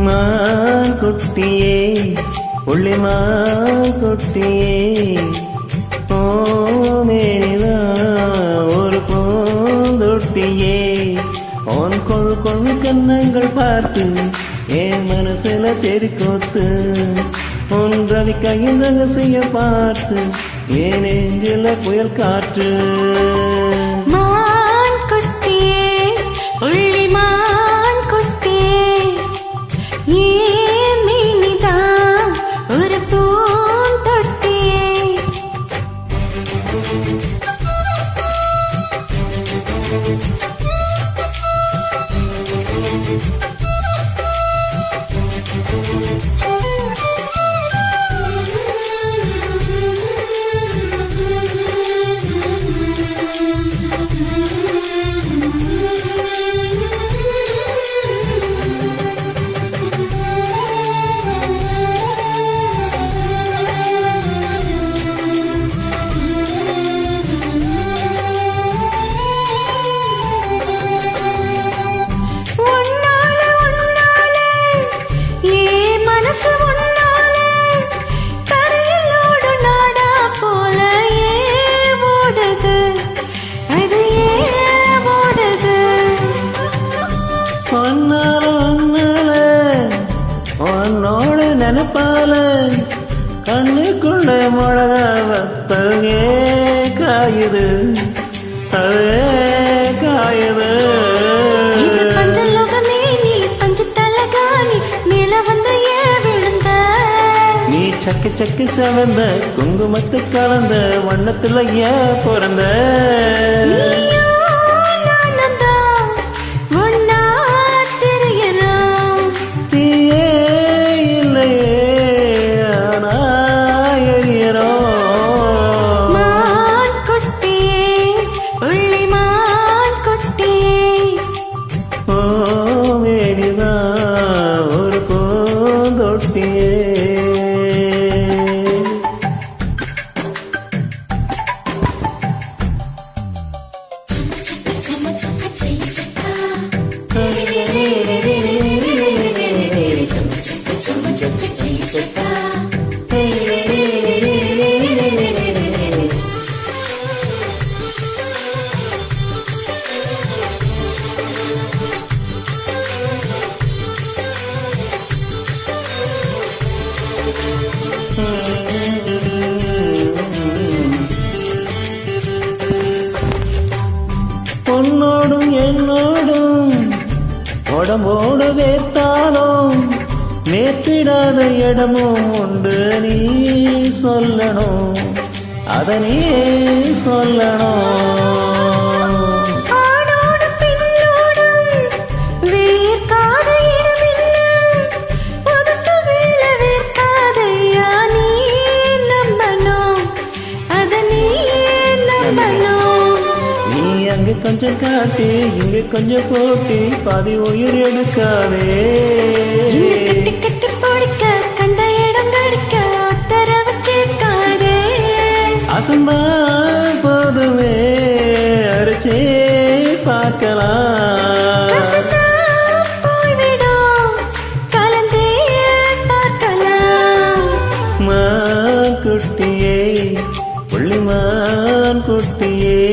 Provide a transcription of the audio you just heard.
மான் குட்டியே புள்ளிமான் குட்டியே ஓ மேரிதா ஒரு பூந்தொட்டியே. உன் கொழு கொழு கண்ணங்கள் பார்த்து என் மனசுல தெரிக்கோத்து உன் ரவி கையில் ரகசிய பார்த்து என் நெஞ்சில புயல் காற்று. உன்னோட நினைப்பால கண்ணுக்குள்ள மிளகா வத்தல்கே காயுது அதே காயுது. சக்கு சக்கு செவந்த குங்குமத்து கலந்த வண்ணத்துல ஏன் பிறந்த? பொன்னோடும் என்னோடும் உடம்போடு வேர்த்தாலும் நேத்திடாத இடமும் உண்டு நீ சொல்லணும். அத நீ சொல்லணும். கொஞ்சம் காட்டி இங்க கொஞ்சம் போட்டி பாதி உயிர் எடுக்காதே. அசந்தா போதுமே அரிச்சே பார்க்கலாம். குட்டியே புள்ளிமான் குட்டியே.